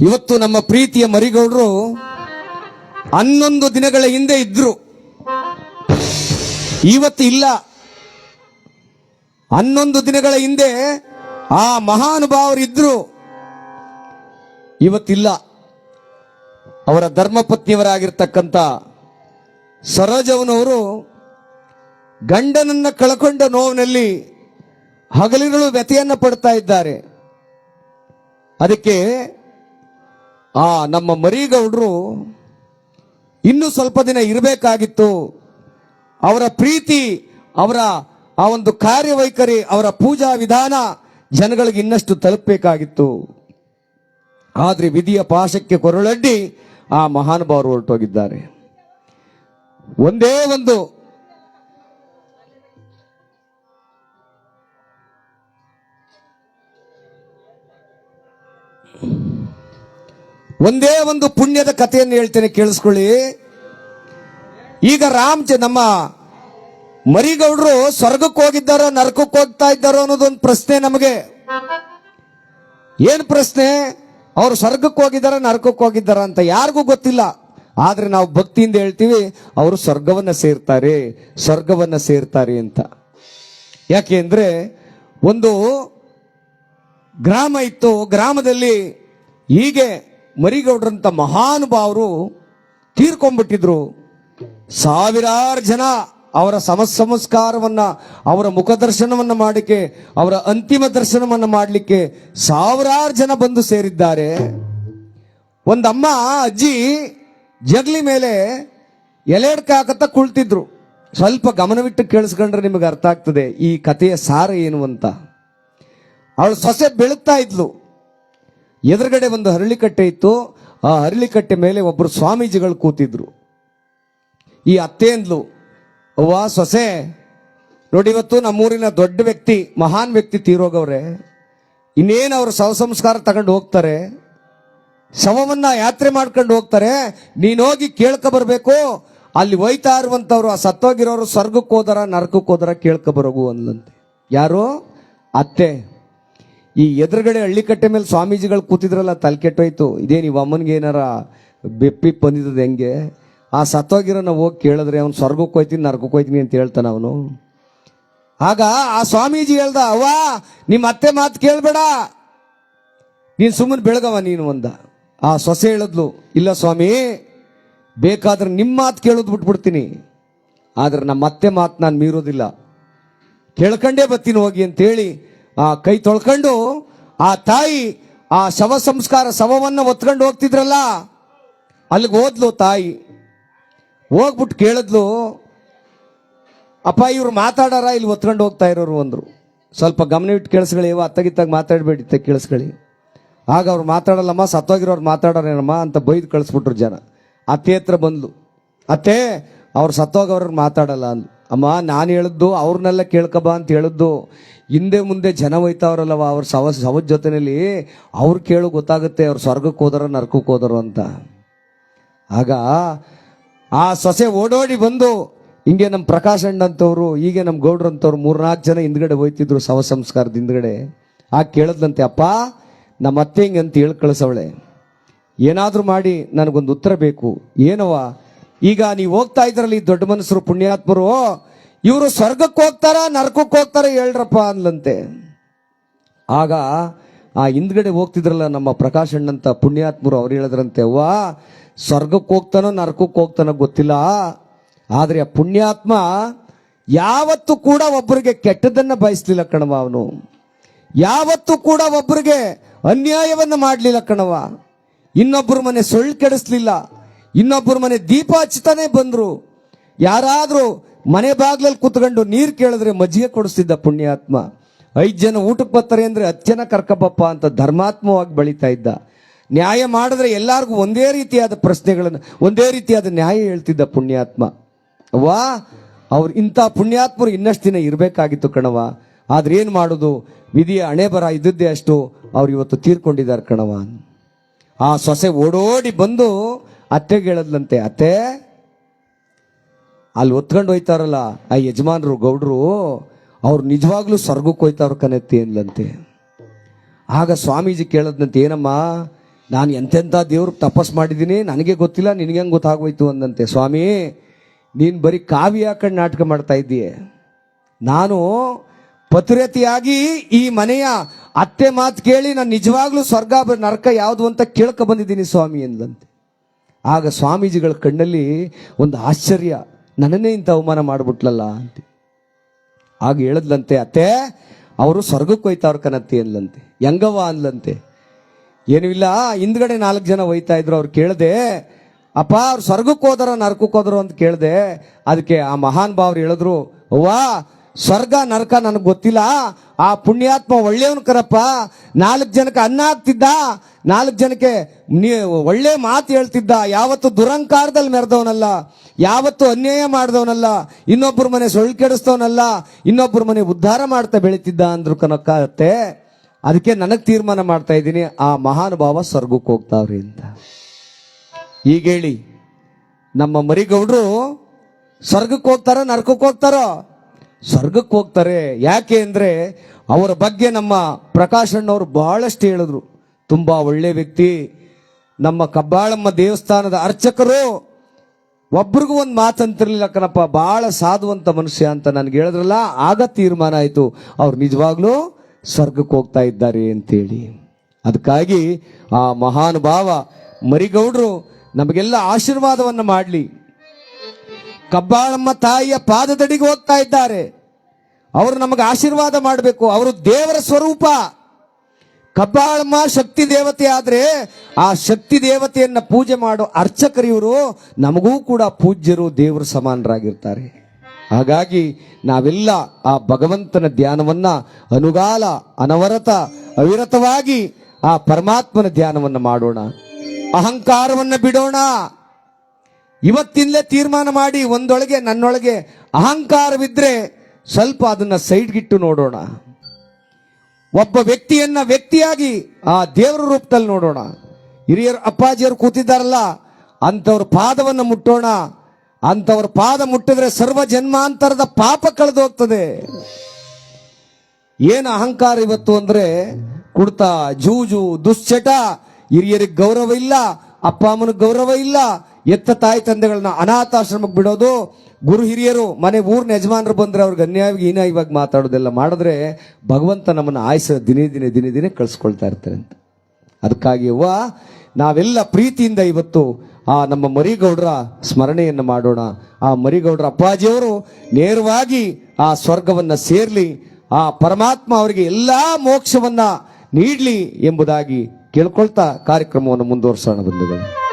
ಇವತ್ತು ನಮ್ಮ ಪ್ರೀತಿಯ ಮರಿಗೌಡರು ಹನ್ನೊಂದು ದಿನಗಳ ಹಿಂದೆ ಇದ್ರು. ಇವತ್ತು ಇಲ್ಲ. ಹನ್ನೊಂದು ದಿನಗಳ ಹಿಂದೆ ಆ ಮಹಾನುಭಾವರು ಇದ್ರು. ಇವತ್ತಿಲ್ಲ. ಅವರ ಧರ್ಮಪತ್ನಿಯವರಾಗಿರ್ತಕ್ಕಂಥ ಸರೋಜವನವರು ಗಂಡನನ್ನ ಕಳಕೊಂಡ ನೋವಿನಲ್ಲಿ ಹಗಲಿರುಳು ವ್ಯತೆಯನ್ನು ಪಡ್ತಾ ಇದ್ದಾರೆ. ಅದಕ್ಕೆ ಆ, ನಮ್ಮ ಮರಿಗೌಡರು ಇನ್ನು ಸ್ವಲ್ಪ ದಿನ ಇರಬೇಕಾಗಿತ್ತು. ಅವರ ಪ್ರೀತಿ, ಅವರ ಆ ಒಂದು ಕಾರ್ಯವೈಖರಿ, ಅವರ ಪೂಜಾ ವಿಧಾನ ಜನಗಳಿಗೆ ಇನ್ನಷ್ಟು ತಲುಪಬೇಕಾಗಿತ್ತು. ಆದ್ರೆ ವಿಧಿಯ ಪಾಶಕ್ಕೆ ಕೊರಳಡ್ಡಿ ಆ ಮಹಾನುಭಾವರು ಹೊರಟೋಗಿದ್ದಾರೆ. ಒಂದೇ ಒಂದು ಒಂದೇ ಒಂದು ಪುಣ್ಯದ ಕಥೆಯನ್ನು ಹೇಳ್ತೇನೆ, ಕೇಳಿಸ್ಕೊಳ್ಳಿ. ಈಗ ರಾಮ್ ನಮ್ಮ ಮರಿಗೌಡರು ಸ್ವರ್ಗಕ್ಕೆ ಹೋಗಿದ್ದಾರೋ, ನರಕಕ್ಕೆ ಹೋಗ್ತಾ ಇದ್ದಾರೋ ಅನ್ನೋದೊಂದು ಪ್ರಶ್ನೆ ನಮಗೆ. ಏನ್ ಪ್ರಶ್ನೆ? ಅವ್ರು ಸ್ವರ್ಗಕ್ಕೆ ಹೋಗಿದ್ದಾರ, ನರಕಕ್ಕೆ ಹೋಗಿದ್ದಾರ ಅಂತ ಯಾರಿಗೂ ಗೊತ್ತಿಲ್ಲ. ಆದ್ರೆ ನಾವು ಭಕ್ತಿಯಿಂದ ಹೇಳ್ತೀವಿ, ಅವರು ಸ್ವರ್ಗವನ್ನ ಸೇರ್ತಾರೆ ಸ್ವರ್ಗವನ್ನ ಸೇರ್ತಾರೆ ಅಂತ. ಯಾಕೆ ಅಂದ್ರೆ, ಒಂದು ಗ್ರಾಮ ಇತ್ತು, ಗ್ರಾಮದಲ್ಲಿ ಹೀಗೆ ಮರಿಗೌಡ್ರಂತ ಮಹಾನುಭಾವರು ತೀರ್ಕೊಂಡ್ಬಿಟ್ಟಿದ್ರು. ಸಾವಿರಾರು ಜನ ಅವರ ಸಮ ಸಂಸ್ಕಾರವನ್ನ ಅವರ ಮುಖದರ್ಶನವನ್ನ ಮಾಡಲಿಕ್ಕೆ ಅವರ ಅಂತಿಮ ದರ್ಶನವನ್ನ ಮಾಡಲಿಕ್ಕೆ ಸಾವಿರಾರು ಜನ ಬಂದು ಸೇರಿದ್ದಾರೆ. ಒಂದಮ್ಮ, ಅಜ್ಜಿ ಜಗ್ಲಿ ಮೇಲೆ ಎಲೆಡ್ಕ ಹಾಕತ್ತ ಕುಳ್ತಿದ್ರು. ಸ್ವಲ್ಪ ಗಮನವಿಟ್ಟು ಕೇಳಿಸ್ಕೊಂಡ್ರೆ ನಿಮಗೆ ಅರ್ಥ ಆಗ್ತದೆ, ಈ ಕಥೆಯ ಸಾರ ಏನು ಅಂತ. ಅವಳು ಸೊಸೆ ಬೆಳಗ್ತಾ ಇದ್ಲು. ಎದುರುಗಡೆ ಒಂದು ಹರಳಿಕಟ್ಟೆ ಇತ್ತು. ಆ ಹರಳಿಕಟ್ಟೆ ಮೇಲೆ ಒಬ್ಬರು ಸ್ವಾಮೀಜಿಗಳು ಕೂತಿದ್ರು. ಈ ಅತ್ತೆ ಅಂದ್ಲು ಅವ್ವ, ಸೊಸೆ, ನೋಡಿ ಇವತ್ತು ನಮ್ಮೂರಿನ ದೊಡ್ಡ ವ್ಯಕ್ತಿ, ಮಹಾನ್ ವ್ಯಕ್ತಿ ತೀರೋಗವ್ರೆ. ಇನ್ನೇನು ಅವರು ಶವ ಸಂಸ್ಕಾರ ತಗೊಂಡು ಹೋಗ್ತಾರೆ? ಶವವನ್ನ ಯಾತ್ರೆ ಮಾಡ್ಕೊಂಡು ಹೋಗ್ತಾರೆ? ನೀನ್ ಹೋಗಿ ಕೇಳ್ಕ ಬರಬೇಕು. ಅಲ್ಲಿ ಒಯ್ತಾ ಇರುವಂತವ್ರು ಆ ಸತ್ತೋಗಿರೋರು ಸ್ವರ್ಗಕ್ಕೆ ಹೋದರ, ನರಕಕ್ಕೆ ಹೋದರ ಕೇಳ್ಕ ಬರೋಗು ಅಂದಂತೆ ಯಾರು? ಅತ್ತೆ. ಈ ಎದುರುಗಡೆ ಹಳ್ಳಿಕಟ್ಟೆ ಮೇಲೆ ಸ್ವಾಮೀಜಿಗಳು ಕೂತಿದ್ರಲ್ಲ, ತಲೆ ಕೆಟ್ಟೋಯ್ತು. ಇದೇನು ಇವ್ ಅಮ್ಮನಿಗೆ ಏನಾರ ಬೆಪ್ಪಿ ಬಂದಿದ್ದದ ಹೆಂಗೆ? ಆ ಸತ್ತೋಗಿರೋ ನಾವು ಹೋಗಿ ಕೇಳಿದ್ರೆ ಅವ್ನು ಸ್ವರ್ಗಕ್ಕೆ ಹೋಯ್ತೀನಿ ನರ್ಗಕ್ಕೆ ಹೋಯ್ತೀನಿ ಅಂತ ಹೇಳ್ತಾನ ಅವನು. ಆಗ ಆ ಸ್ವಾಮೀಜಿ ಹೇಳ್ದ, ಅವ್ವ, ನಿಮ್ಮ ಅತ್ತೆ ಮಾತು ಕೇಳಬೇಡ. ನೀನು ಸುಮ್ಮನೆ ಬೆಳಗವ ನೀನು ಒಂದ ಆ ಸೊಸೆ ಹೇಳಿದ್ಲು, ಇಲ್ಲ ಸ್ವಾಮಿ, ಬೇಕಾದ್ರೆ ನಿಮ್ಮ ಮಾತು ಕೇಳೋದು ಬಿಟ್ಬಿಡ್ತೀನಿ. ಆದ್ರೆ ನಮ್ಮ ಅತ್ತೆ ಮಾತು ನಾನು ಮೀರೋದಿಲ್ಲ. ಕೇಳ್ಕಂಡೇ ಬರ್ತೀನಿ ಹೋಗಿ ಅಂತೇಳಿ ಆ ಕೈ ತೊಳ್ಕೊಂಡು ಆ ತಾಯಿ ಆ ಶವ ಸಂಸ್ಕಾರ ಶವವನ್ನು ಒತ್ಕೊಂಡು ಹೋಗ್ತಿದ್ರಲ್ಲ, ಅಲ್ಲಿಗೆ ಹೋದ್ಲು ತಾಯಿ. ಹೋಗ್ಬಿಟ್ಟು ಕೇಳಿದ್ಲು, ಅಪ್ಪ, ಇವ್ರು ಮಾತಾಡಾರ? ಇಲ್ಲಿ ಒತ್ಕೊಂಡು ಹೋಗ್ತಾ ಇರೋರು ಅಂದ್ರು. ಸ್ವಲ್ಪ ಗಮನವಿಟ್ಟು ಕೇಳಿಸ್ಕೊಳ್ಳಿ ಇವ ಅತ್ತಗಿತ್ತಾಗ ಮಾತಾಡಬೇಡಿ ಕೇಳಿಸ್ಕೊಳ್ಳಿ. ಆಗ ಅವ್ರು ಮಾತಾಡಲ್ಲಮ್ಮ, ಸತ್ತೋಗಿರೋರು ಮಾತಾಡೋರೇನಮ್ಮ ಅಂತ ಬೈದು ಕಳಿಸ್ಬಿಟ್ರು ಜನ. ಅತ್ತೆ ಹತ್ರ ಬಂದ್ಲು. ಅತ್ತೆ, ಅವ್ರು ಸತ್ತೋಗವ್ರ ಮಾತಾಡಲ್ಲ ಅಂದ್ಲು. ಅಮ್ಮ, ನಾನು ಹೇಳಿದ್ದು ಅವ್ರನ್ನೆಲ್ಲ ಕೇಳ್ಕಬ ಅಂತ ಹೇಳಿದ್ದು. ಹಿಂದೆ ಮುಂದೆ ಜನ ಹೋಯ್ತಾವ್ರಲ್ಲವ, ಅವ್ರ ಸವ, ಸವದ ಜೊತೆಯಲ್ಲಿ ಅವ್ರು ಕೇಳು ಗೊತ್ತಾಗುತ್ತೆ, ಅವ್ರು ಸ್ವರ್ಗಕ್ಕೆ ಹೋದರೋ ನರ್ಕಕ್ಕೆ ಹೋದರು ಅಂತ. ಆಗ ಆ ಸೊಸೆ ಓಡೋಡಿ ಬಂದು, ಹಿಂಗೆ ನಮ್ಮ ಪ್ರಕಾಶ್ ಅಣ್ಣಂತವ್ರು, ಹೀಗೆ ನಮ್ಮ ಗೌಡ್ರಂತವ್ರು ಮೂರ್ನಾಲ್ಕು ಜನ ಹಿಂದ್ಗಡೆ ಹೋಯ್ತಿದ್ರು ಶವ ಸಂಸ್ಕಾರದ ಹಿಂದ್ಗಡೆ. ಆ ಕೇಳದ್ಲಂತೆ, ಅಪ್ಪ ನಮ್ಮ ಅತ್ತೆ ಹಿಂಗೆ ಅಂತ ಹೇಳಿ ಕಳಿಸವಳೆ ಏನಾದರೂ ಮಾಡಿ, ನನಗೊಂದು ಉತ್ತರ ಬೇಕು. ಏನವ ಈಗ ನೀವು ಹೋಗ್ತಾ ಇದ್ರಲ್ಲಿ ದೊಡ್ಡ ಮನಸ್ಸರು ಪುಣ್ಯಾತ್ಮರು, ಇವರು ಸ್ವರ್ಗಕ್ಕೆ ಹೋಗ್ತಾರ, ನರಕಕ್ಕೆ ಹೋಗ್ತಾರ ಹೇಳ್ರಪ್ಪ ಅನ್ಲಂತೆ. ಆಗ ಆ ಹಿಂದ್ಗಡೆ ಹೋಗ್ತಿದ್ರಲ್ಲ ನಮ್ಮ ಪ್ರಕಾಶ್ ಅಣ್ಣಂತ ಪುಣ್ಯಾತ್ಮರು ಅವ್ರು ಹೇಳಿದ್ರಂತೆ, ಅವ್ವ, ಸ್ವರ್ಗಕ್ಕೆ ಹೋಗ್ತಾನೋ, ನರಕಕ್ಕೆ ಹೋಗ್ತಾನೋ ಗೊತ್ತಿಲ್ಲ. ಆದ್ರೆ ಆ ಪುಣ್ಯಾತ್ಮ ಯಾವತ್ತು ಕೂಡ ಒಬ್ಬರಿಗೆ ಕೆಟ್ಟದನ್ನ ಬಯಸ್ಲಿಲ್ಲ ಕಣವ ಅವನು. ಯಾವತ್ತು ಕೂಡ ಒಬ್ಬರಿಗೆ ಅನ್ಯಾಯವನ್ನ ಮಾಡಲಿಲ್ಲ ಕಣವ ಇನ್ನೊಬ್ಬರ ಮನೆ ಸೊಳ್ಳು ಕೆಡಿಸ್ಲಿಲ್ಲ. ಇನ್ನೊಬ್ಬರ ಮನೆ ದೀಪ ಹಚ್ತಾನೆ ಬಂದರು. ಯಾರಾದರೂ ಮನೆ ಬಾಗ್ಲಲ್ಲಿ ಕುತ್ಕೊಂಡು ನೀರು ಕೇಳಿದ್ರೆ ಮಜ್ಜಿಗೆ ಕೊಡಿಸ್ತಿದ್ದ ಪುಣ್ಯಾತ್ಮ. ಐದು ಜನ ಊಟಕ್ಕೆ ಬರ್ತಾರೆ ಅಂದ್ರೆ ಹತ್ತು ಕರ್ಕಬಪ್ಪ ಅಂತ ಧರ್ಮಾತ್ಮವಾಗಿ ಬೆಳೀತಾ ಇದ್ದ. ನ್ಯಾಯ ಮಾಡಿದ್ರೆ ಎಲ್ಲಾರ್ಗೂ ಒಂದೇ ರೀತಿಯಾದ ಪ್ರಶ್ನೆಗಳನ್ನು, ಒಂದೇ ರೀತಿಯಾದ ನ್ಯಾಯ ಹೇಳ್ತಿದ್ದ ಪುಣ್ಯಾತ್ಮ. ವಾ ಅವ್ರು ಇಂಥ ಪುಣ್ಯಾತ್ಮರು ಇನ್ನಷ್ಟು ದಿನ ಇರಬೇಕಾಗಿತ್ತು ಕಣವ ಆದ್ರೆ ಏನು ಮಾಡೋದು? ವಿಧಿಯ ಹಣೆ ಬರ ಇದ್ದದ್ದೇ ಅಷ್ಟು ಅವ್ರು ಇವತ್ತು ತೀರ್ಕೊಂಡಿದ್ದಾರೆ ಕಣವ ಆ ಸೊಸೆ ಓಡೋಡಿ ಬಂದು ಅತ್ತೆಗೆ ಹೇಳದ್ಲಂತೆ ಅತ್ತೆ, ಅಲ್ಲಿ ಒತ್ಕೊಂಡು ಹೋಯ್ತಾರಲ್ಲ, ಆ ಯಜಮಾನರು, ಗೌಡ್ರು, ಅವ್ರು ನಿಜವಾಗ್ಲೂ ಸ್ವರ್ಗಕ್ಕೆ ಹೋಯ್ತಾರ ಕನೆತ್ತಿ ಅಂದ್ಲಂತೆ. ಆಗ ಸ್ವಾಮೀಜಿ ಕೇಳದ್ನಂತೆ ಏನಮ್ಮ, ನಾನು ಎಂತೆಂಥ ದೇವ್ರಿಗೆ ತಪಸ್ ಮಾಡಿದ್ದೀನಿ, ನನಗೆ ಗೊತ್ತಿಲ್ಲ, ನಿನಗೆ ಹೆಂಗೆ ಗೊತ್ತಾಗೋಯ್ತು? ಅಂದಂತೆ ಸ್ವಾಮಿ, ನೀನು ಬರೀ ಕಾವ್ಯ ಹಾಕೊಂಡು ನಾಟಕ ಮಾಡ್ತಾ ಇದ್ದೀಯ. ನಾನು ಪತ್ರತಿಯಾಗಿ ಈ ಮನೆಯ ಅತ್ತೆ ಮಾತು ಕೇಳಿ, ನಾನು ನಿಜವಾಗ್ಲೂ ಸ್ವರ್ಗ, ನರಕ ಯಾವುದು ಅಂತ ಕೇಳ್ಕೊ ಬಂದಿದ್ದೀನಿ ಸ್ವಾಮಿ ಎಂದಂತೆ ಆಗ ಸ್ವಾಮೀಜಿಗಳ ಕಣ್ಣಲ್ಲಿ ಒಂದು ಆಶ್ಚರ್ಯ. ನನ್ನನ್ನೇ ಇಂಥ ಅವಮಾನ ಮಾಡಿಬಿಟ್ಲಲ್ಲ ಅಂತ. ಆಗ ಹೇಳದ್ಲಂತೆ, ಅತ್ತೆ, ಅವರು ಸ್ವರ್ಗಕ್ಕೆ ಹೋಯ್ತಾವ್ರ ಕನತ್ತಿ ಅನ್ಲಂತೆ ಹೆಂಗವ ಅನ್ಲಂತೆ ಏನೂ ಇಲ್ಲ, ಹಿಂದ್ಗಡೆ ನಾಲ್ಕು ಜನ ಹೋಯ್ತಾ ಇದ್ರು, ಅವ್ರು ಕೇಳ್ದೆ, ಅಪ್ಪ, ಅವ್ರು ಸ್ವರ್ಗಕ್ಕೆ ಹೋದರೋ ನರಕಕ್ಕೆ ಹೋದರು? ಅಂತ ಕೇಳಿದೆ. ಅದಕ್ಕೆ ಆ ಮಹಾನ್ ಭಾವ್ರು ಹೇಳಿದ್ರು, ಅವ್ವ ಸ್ವರ್ಗ, ನರಕ ನನಗೆ ಗೊತ್ತಿಲ್ಲ. ಆ ಪುಣ್ಯಾತ್ಮ ಒಳ್ಳೆಯವನು ಕರಪ್ಪ. ನಾಲ್ಕು ಜನಕ್ಕೆ ಅನ್ನ ಆಗ್ತಿದ್ದ ನಾಲ್ಕು ಜನಕ್ಕೆ ಒಳ್ಳೆ ಮಾತು ಹೇಳ್ತಿದ್ದ. ಯಾವತ್ತು ದುರಂಕಾರದಲ್ಲಿ ಮೆರೆದವನಲ್ಲ. ಯಾವತ್ತು ಅನ್ಯಾಯ ಮಾಡಿದವನಲ್ಲ. ಇನ್ನೊಬ್ಬರ ಮನೆ ಸೊಳ್ಳು ಕೆಡಿಸ್ತವನಲ್ಲ. ಇನ್ನೊಬ್ಬರ ಮನೆ ಉದ್ಧಾರ ಮಾಡ್ತಾ ಬೆಳೀತಿದ್ದ ಅಂದ್ರು ಕನಕ್ಕಾಗತ್ತೆ ಅದಕ್ಕೆ ನನಗೆ ತೀರ್ಮಾನ ಮಾಡ್ತಾ ಇದ್ದೀನಿ. ಆ ಮಹಾನುಭಾವ ಸ್ವರ್ಗಕ್ಕೆ ಹೋಗ್ತಾವ್ರಿ ಅಂತ. ಈಗ ಹೇಳಿ ನಮ್ಮ ಮರಿಗೌಡರು ಸ್ವರ್ಗಕ್ಕೆ ಹೋಗ್ತಾರೋ, ನರಕಕ್ಕೆ ಹೋಗ್ತಾರೋ ಸ್ವರ್ಗಕ್ಕೆ ಹೋಗ್ತಾರೆ. ಯಾಕೆ ಅಂದರೆ ಅವರ ಬಗ್ಗೆ ನಮ್ಮ ಪ್ರಕಾಶ್ ಅಣ್ಣವರು ಬಹಳಷ್ಟು ಹೇಳಿದ್ರು. ತುಂಬ ಒಳ್ಳೆ ವ್ಯಕ್ತಿ. ನಮ್ಮ ಕಬ್ಬಾಳಮ್ಮ ದೇವಸ್ಥಾನದ ಅರ್ಚಕರು ಒಬ್ರಿಗೂ ಒಂದು ಮಾತಂತಿರ್ಲಿಲ್ಲ ಕಣಪ್ಪ, ಬಹಳ ಸಾಧುವಂತ ಮನುಷ್ಯ ಅಂತ ನನಗೆ ಹೇಳಿದ್ರಲ್ಲ, ಆಗ ತೀರ್ಮಾನ ಆಯಿತು. ಅವ್ರು ನಿಜವಾಗ್ಲೂ ಸ್ವರ್ಗಕ್ಕೆ ಹೋಗ್ತಾ ಇದ್ದಾರೆ ಅಂತೇಳಿ. ಅದಕ್ಕಾಗಿ ಆ ಮಹಾನುಭಾವ ಮರಿಗೌಡರು ನಮಗೆಲ್ಲ ಆಶೀರ್ವಾದವನ್ನು ಮಾಡಲಿ. ಕಬ್ಬಾಳಮ್ಮ ತಾಯಿಯ ಪಾದದಡಿಗೆ ಹೋಗ್ತಾ ಇದ್ದಾರೆ. ಅವರು ನಮಗೆ ಆಶೀರ್ವಾದ ಮಾಡಬೇಕು. ಅವರು ದೇವರ ಸ್ವರೂಪ. ಕಬ್ಬಾಳಮ್ಮ ಶಕ್ತಿ ದೇವತೆ ಆದ್ರೆ ಆ ಶಕ್ತಿ ದೇವತೆಯನ್ನ ಪೂಜೆ ಮಾಡೋ ಅರ್ಚಕರಿವರು ನಮಗೂ ಕೂಡ ಪೂಜ್ಯರು ದೇವರು ಸಮಾನರಾಗಿರ್ತಾರೆ. ಹಾಗಾಗಿ ನಾವೆಲ್ಲ ಆ ಭಗವಂತನ ಧ್ಯಾನವನ್ನ ಅನುಗಾಲ, ಅನವರತ, ಅವಿರತವಾಗಿ ಆ ಪರಮಾತ್ಮನ ಧ್ಯಾನವನ್ನ ಮಾಡೋಣ. ಅಹಂಕಾರವನ್ನ ಬಿಡೋಣ. ಇವತ್ತಿಂದಲೇ ತೀರ್ಮಾನ ಮಾಡಿ ಒಂದೊಳಗೆ ನನ್ನೊಳಗೆ ಅಹಂಕಾರವಿದ್ರೆ ಸ್ವಲ್ಪ ಅದನ್ನ ಸೈಡ್ಗಿಟ್ಟು ನೋಡೋಣ. ಒಬ್ಬ ವ್ಯಕ್ತಿಯನ್ನ ವ್ಯಕ್ತಿಯಾಗಿ ಆ ದೇವರ ರೂಪದಲ್ಲಿ ನೋಡೋಣ. ಹಿರಿಯರು ಅಪ್ಪಾಜಿಯವರು ಕೂತಿದ್ದಾರಲ್ಲ, ಅಂಥವ್ರ ಪಾದವನ್ನು ಮುಟ್ಟೋಣ. ಅಂಥವ್ರ ಪಾದ ಮುಟ್ಟಿದ್ರೆ ಸರ್ವ ಜನ್ಮಾಂತರದ ಪಾಪ ಕಳೆದು ಹೋಗ್ತದೆ. ಏನು ಅಹಂಕಾರ ಇವತ್ತು ಅಂದ್ರೆ ಕುಡ್ತ, ಜೂಜು, ದುಶ್ಚಟ. ಹಿರಿಯರಿಗೆ ಗೌರವ ಇಲ್ಲ, ಅಪ್ಪ ಅಮ್ಮನಿಗೆ ಗೌರವ ಇಲ್ಲ ಎತ್ತ ತಾಯಿ ತಂದೆಗಳನ್ನ ಅನಾಥಾಶ್ರಮಕ್ಕೆ ಬಿಡೋದು. ಗುರು ಹಿರಿಯರು, ಮನೆ ಊರ್ನ ಯಜಮಾನರು ಬಂದ್ರೆ ಅವ್ರಿಗೆ ಅನ್ಯಾಯವಾಗಿ ಹೀನ ಇವಾಗ ಮಾತಾಡೋದೆಲ್ಲ ಮಾಡಿದ್ರೆ ಭಗವಂತ ನಮ್ಮನ್ನು ಆಯಸ ದಿನೇ ದಿನೇ ದಿನೇ ದಿನೇ ಕಳ್ಸ್ಕೊಳ್ತಾ ಇರ್ತಾರೆ ಅಂತ. ಅದಕ್ಕಾಗಿ ಅವ್ವ ನಾವೆಲ್ಲ ಪ್ರೀತಿಯಿಂದ ಇವತ್ತು ಆ ನಮ್ಮ ಮರಿಗೌಡರ ಸ್ಮರಣೆಯನ್ನು ಮಾಡೋಣ. ಆ ಮರಿಗೌಡರ ಅಪ್ಪಾಜಿಯವರು ನೇರವಾಗಿ ಆ ಸ್ವರ್ಗವನ್ನು ಸೇರಲಿ, ಆ ಪರಮಾತ್ಮ ಅವರಿಗೆ ಎಲ್ಲ ಮೋಕ್ಷವನ್ನು ನೀಡಲಿ ಎಂಬುದಾಗಿ ಕೇಳ್ಕೊಳ್ತಾ ಕಾರ್ಯಕ್ರಮವನ್ನು ಮುಂದುವರಿಸೋಣ ಬಂಧುಗಳು.